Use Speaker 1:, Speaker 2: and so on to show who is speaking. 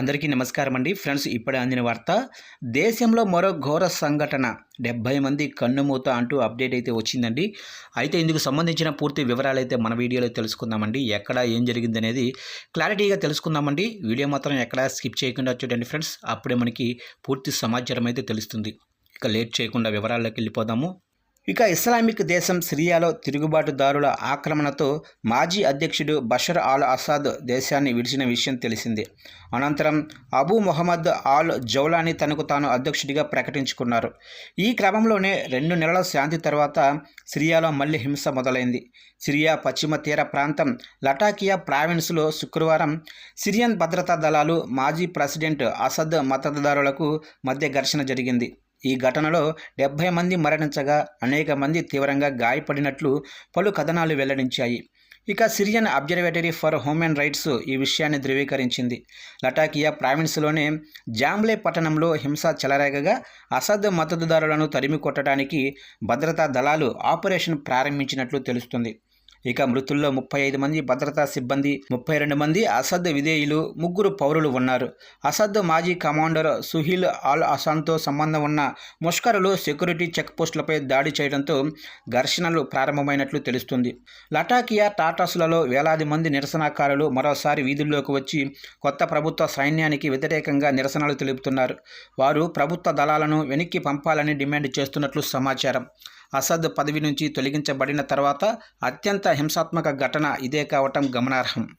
Speaker 1: అందరికీ నమస్కారం అండి. ఫ్రెండ్స్ ఇప్పుడే అందిన వార్త దేశంలో మరో ఘోర సంఘటన. డెబ్బై మంది కన్నుమూత అంటూ అప్డేట్ అయితే వచ్చిందండి. అయితే ఇందుకు సంబంధించిన పూర్తి వివరాలు అయితే మన వీడియోలో తెలుసుకుందామండి. ఎక్కడ ఏం జరిగింది అనేది క్లారిటీగా తెలుసుకుందామండి. వీడియో మాత్రం ఎక్కడ స్కిప్ చేయకుండా చూడండి ఫ్రెండ్స్. అప్పుడే మనకి పూర్తి సమాచారం అయితే తెలుస్తుంది. ఇక లేట్ చేయకుండా వివరాల్లోకి వెళ్ళిపోదాము. ఇక ఇస్లామిక్ దేశం సిరియాలో తిరుగుబాటుదారుల ఆక్రమణతో మాజీ అధ్యక్షుడు బషర్ ఆల్ అసాద్ దేశాన్ని విడిచిన విషయం తెలిసింది. అనంతరం అబూ మొహమ్మద్ ఆల్ జౌలాని తనకు తాను అధ్యక్షుడిగా ప్రకటించుకున్నారు. ఈ క్రమంలోనే రెండు నెలల శాంతి తర్వాత సిరియాలో మళ్ళీ హింస మొదలైంది. సిరియా పశ్చిమ తీర ప్రాంతం లటాకియా ప్రావిన్స్లో శుక్రవారం సిరియన్ భద్రతా దళాలు మాజీ ప్రెసిడెంట్ అసద్ మద్దతుదారులకు మధ్య ఘర్షణ జరిగింది. ఈ ఘటనలో డెబ్బై మంది మరణించగా అనేక మంది తీవ్రంగా గాయపడినట్లు పలు కథనాలు వెల్లడించాయి. ఇక Syrian observatory for human rights ఈ విషయాన్ని ధృవీకరించింది. లటాకియా ప్రావిన్స్లోనే జాంబ్లే పట్టణంలో హింస చెలరేగగా అసద్ మద్దతుదారులను తరిమి కొట్టడానికి భద్రతా దళాలు ఆపరేషన్ ప్రారంభించినట్లు తెలుస్తుంది. ఇక మృతుల్లో ముప్పై ఐదు మంది భద్రతా సిబ్బంది ముప్పై రెండు మంది అసద్ విధేయులు ముగ్గురు పౌరులు ఉన్నారు. అసద్ మాజీ కమాండర్ సుహీల్ ఆల్ అసాన్తో సంబంధం ఉన్న ముష్కరులు సెక్యూరిటీ చెక్ పోస్టులపై దాడి చేయడంతో ఘర్షణలు ప్రారంభమైనట్లు తెలుస్తుంది. లటాకియా టాటాసులలో వేలాది మంది నిరసనకారులు మరోసారి వీధుల్లోకి వచ్చి కొత్త ప్రభుత్వ సైన్యానికి వ్యతిరేకంగా నిరసనలు తెలుపుతున్నారు. వారు ప్రభుత్వ దళాలను వెనక్కి పంపాలని డిమాండ్ చేస్తున్నట్లు సమాచారం. అసద్ పదవి నుంచి తొలగించబడిన తర్వాత అత్యంత హింసాత్మక ఘటన ఇదే కావటం గమనార్హం.